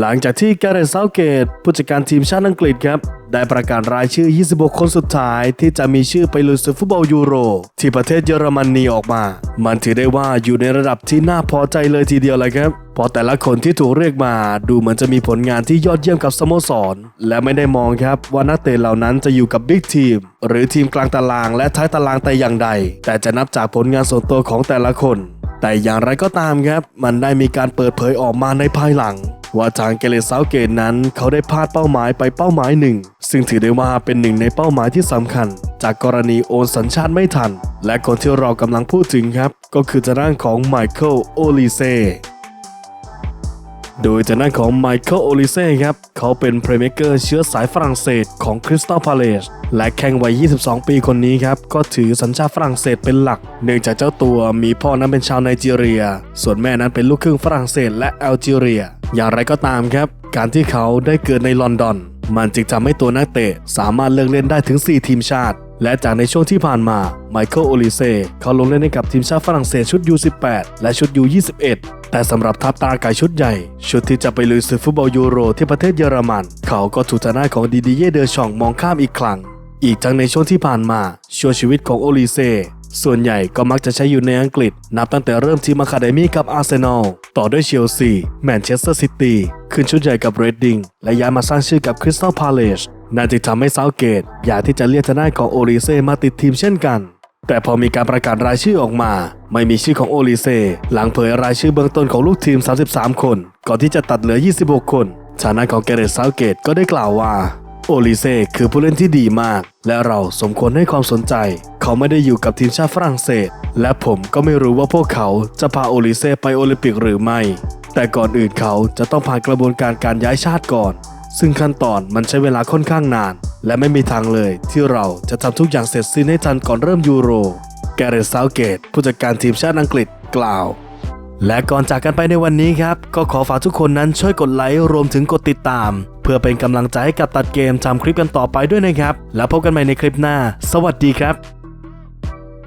หลังจากที่แกเรตเซาเกตผู้จัดการทีมชาติอังกฤษครับ ได้ประกาศรายชื่อ 26 คนสุดท้ายที่จะมีชื่อไปลุยศึกฟุตบอลยูโร ที่ประเทศเยอรมนีออกมา มันถือได้ว่าอยู่ในระดับที่น่าพอใจเลยทีเดียวเลยครับเพราะแต่ละคนที่ถูกเรียกมาดูเหมือนจะมีผลงานที่ยอดเยี่ยมกับสโมสร และไม่ได้มองครับว่านักเตะเหล่านั้นจะอยู่กับบิ๊กทีม หรือทีมกลางตารางและท้ายตารางแต่อย่างใด แต่จะนับจากผลงานส่วนตัวของแต่ละคน แต่อย่างไรก็ตามครับ มันได้มีการเปิดเผยออกมาในภายหลัง ว่าทางเกเรซาเกตนั้นเขาได้พลาดเป้าหมายไปเป้าหมายหนึ่ง ซึ่งถือได้ว่าเป็นหนึ่งในเป้าหมายที่สำคัญ จากกรณีโอนสัญชาติไม่ทัน และคนที่เรากำลังพูดถึงครับ ก็คือทางด้านของไมเคิลโอลิเซโดยจากด้นของไมเคิลโอลิเซ่ครับ เขาเป็นเพลย์เมเกอร์เชื้อสายฝรั่งเศสของคริสตัลพาเลสและแข่งวัย 22 ปีคนนี้ครับ ก็ถือสัญชาติฝรั่งเศสเป็นหลัก เนื่องจากเจ้าตัวมีพ่อนั้นเป็นชาวไนจีเรีย ส่วนแม่นั้นเป็นลูกครึ่งฝรั่งเศสและแอลจีเรีย อย่างไรก็ตามครับ การที่เขาได้เกิดในลอนดอน มันจึงทำให้ตัวนักเตะสามารถเลือกเล่นได้ถึง 4 ทีมชาติ และจากในช่วงที่ผ่านมาไมเคิลโอลิเซ่เขาลงเล่นให้กับทีมชาติฝรั่งเศสชุด U18 และชุด U21 แต่สำหรับทัพตาไก่ชุดใหญ่ ชุดที่จะไปลุยศึกฟุตบอลยูโรที่ประเทศเยอรมัน เขาก็ถูกทางด้านของดีดีเย่เดอชองมองข้ามอีกครั้ง อีกทั้งในช่วงที่ผ่านมาช่วงชีวิตของโอลิเซ่ส่วนใหญ่ก็มักจะใช้อยู่ในอังกฤษ นับตั้งแต่เริ่มทีมอะคาเดมี่กับอาร์เซนอล ต่อด้วยเชลซีแมนเชสเตอร์ซิตี้ขึ้นชุดใหญ่กับเรดดิงและย้ายมาสร้างชื่อกับคริสตัลพาเลสนั่นจึงทำให้เซาเกต อยากที่จะเรียกทางด้านของโอลิเซมาติดทีมเช่นกัน แต่พอมีการประกาศรายชื่อออกมา ไม่มีชื่อของโอลิเซหลังเผยรายชื่อเบื้องต้นของลูกทีม 33 คน ก่อนที่จะตัดเหลือ 26 คนฐานะของแกเรตเซาเกตก็ได้กล่าวว่าโอลิเซคือผู้เล่นที่ดีมาก และเราสมควรให้ความสนใจ เขาไม่ได้อยู่กับทีมชาติฝรั่งเศส และผมก็ไม่รู้ว่าพวกเขาจะพาโอลิเซ่ไปโอลิมปิกหรือไม่ แต่ก่อนอื่นเขาจะต้องผ่านกระบวนการการย้ายชาติก่อน ซึ่งขั้นตอนมันใช้เวลาค่อนข้างนาน และไม่มีทางเลยที่เราจะทำทุกอย่างเสร็จสิ้นให้ทันก่อนเริ่มยูโร แกเรตซาวเกตผู้จัดการทีมชาติอังกฤษกล่าว และก่อนจากกันไปในวันนี้ครับ ก็ขอฝากทุกคนนั้นช่วยกดไลค์รวมถึงกดติดตาม เพื่อเป็นกำลังใจให้กับตัดเกมทำคลิปกันต่อไปด้วยนะครับ แล้วพบกันใหม่ในคลิปหน้า สวัสดีครับ